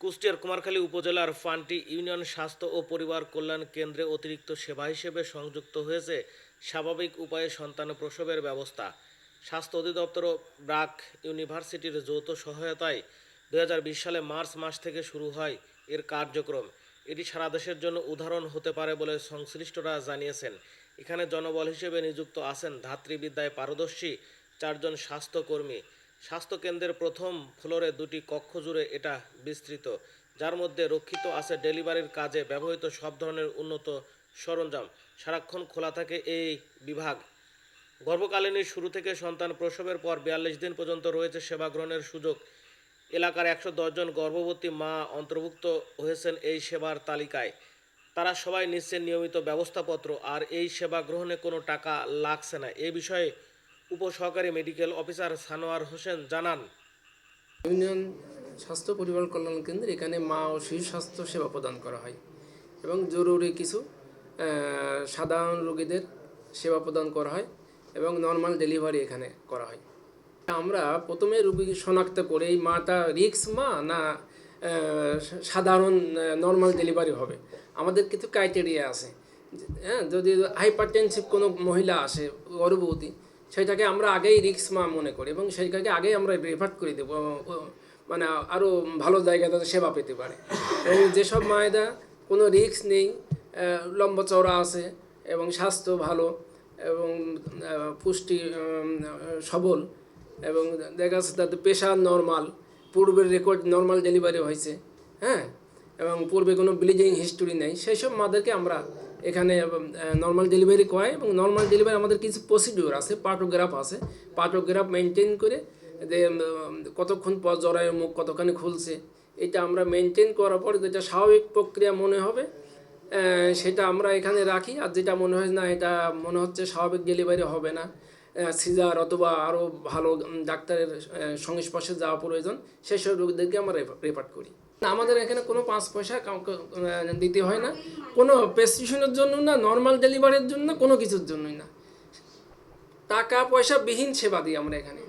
কুষ্টিয়ার কুমারখালী উপজেলার ফান্টি ইউনিয়ন স্বাস্থ্য ও পরিবার কল্যাণ কেন্দ্রে অতিরিক্ত সেবা হিসেবে সংযুক্ত হয়েছে স্বাভাবিক উপায়ে সন্তান প্রসবের ব্যবস্থা। স্বাস্থ্য অধিদপ্তর ও ব্রাক ইউনিভার্সিটির যৌথ সহায়তায় দু হাজার বিশ সালে মার্চ মাস থেকে শুরু হয় এর কার্যক্রম। এটি সারা দেশের জন্য উদাহরণ হতে পারে বলে সংশ্লিষ্টরা জানিয়েছেন। এখানে জনবল হিসেবে নিযুক্ত আছেন ধাত্রীবিদ্যায় পারদর্শী চারজন স্বাস্থ্যকর্মী। স্বাস্থ্যকেন্দ্রের প্রথম ফ্লোরে দুটি কক্ষ জুড়ে এটা বিস্তৃত, যার মধ্যে রক্ষিত আছে ডেলিভারির কাজে ব্যবহৃত সব ধরনের উন্নত সরঞ্জাম। সারাক্ষণ খোলা থাকে এই বিভাগ। গর্ভকালীনের শুরু থেকে সন্তান প্রসবের পর বিয়াল্লিশ দিন পর্যন্ত রয়েছে সেবা গ্রহণের সুযোগ। এলাকার একশো জন গর্ভবতী মা অন্তর্ভুক্ত হয়েছেন এই সেবার তালিকায়। তারা সবাই নিচ্ছেন নিয়মিত ব্যবস্থাপত্র, আর এই সেবা গ্রহণে কোনো টাকা লাগছে না। এ বিষয়ে উপসহকারী মেডিকেল অফিসার সানোয়ার হোসেন জানান, ইউনিয়ন স্বাস্থ্য পরিবার কল্যাণ কেন্দ্র, এখানে মা ও শিশু স্বাস্থ্য সেবা প্রদান করা হয় এবং জরুরি কিছু সাধারণ রোগীদের সেবা প্রদান করা হয় এবং নর্মাল ডেলিভারি এখানে করা হয়। আমরা প্রথমে রোগী শনাক্ত করে এই মাটা রিক্স মা না সাধারণ নর্মাল ডেলিভারি হবে। আমাদের কিছু ক্রাইটেরিয়া আছে। হ্যাঁ যদি হাইপার টেনসিভ কোনো মহিলা আসে, গর্ভবতী সেটাকে আমরা আগেই রিক্স মা মনে করি এবং সেইটাকে আগেই আমরা রেফার করে দেবো মানে আরও ভালো জায়গা তাদের সেবা পেতে পারে। এবং যেসব মায়েরা কোনো রিক্স নেই লম্বা চওড়া আছে এবং স্বাস্থ্য ভালো এবং পুষ্টি সবল এবং দেখা যাচ্ছে তাদের প্রেশার নর্মাল পূর্বের রেকর্ড নর্মাল ডেলিভারি হয়েছে হ্যাঁ? এবং পূর্বে কোনো ব্লিডিং হিস্টোরি নেই সেই সব মাদেরকে আমরা এখানে নর্মাল ডেলিভারি করাই এবং নর্মাল ডেলিভারি আমাদের কিছু প্রসিডিওর আছে পার্টোগ্রাফ আছে। পার্টোগ্রাফ মেনটেন করে যে কতক্ষণ পর জরায়ের মুখ কতখানি খুলছে, এটা আমরা মেনটেন করার পর যেটা স্বাভাবিক প্রক্রিয়া মনে হবে সেটা আমরা এখানে রাখি। আর যেটা মনে হয় না, এটা মনে হচ্ছে স্বাভাবিক ডেলিভারি হবে না সিজার অথবা আরও ভালো ডাক্তারের সংস্পর্শে যাওয়া প্রয়োজন, সেসব রোগীদেরকে আমরা রেফার করি। আমাদের এখানে কোনো পাঁচ পয়সা কাউকে দিতে হয় না। কোনো প্রেসক্রিপশনের জন্য না নর্মাল ডেলিভারির জন্য কোনো কিছুর জন্যই না। টাকা পয়সা বিহীন সেবা দিই আমরা এখানে।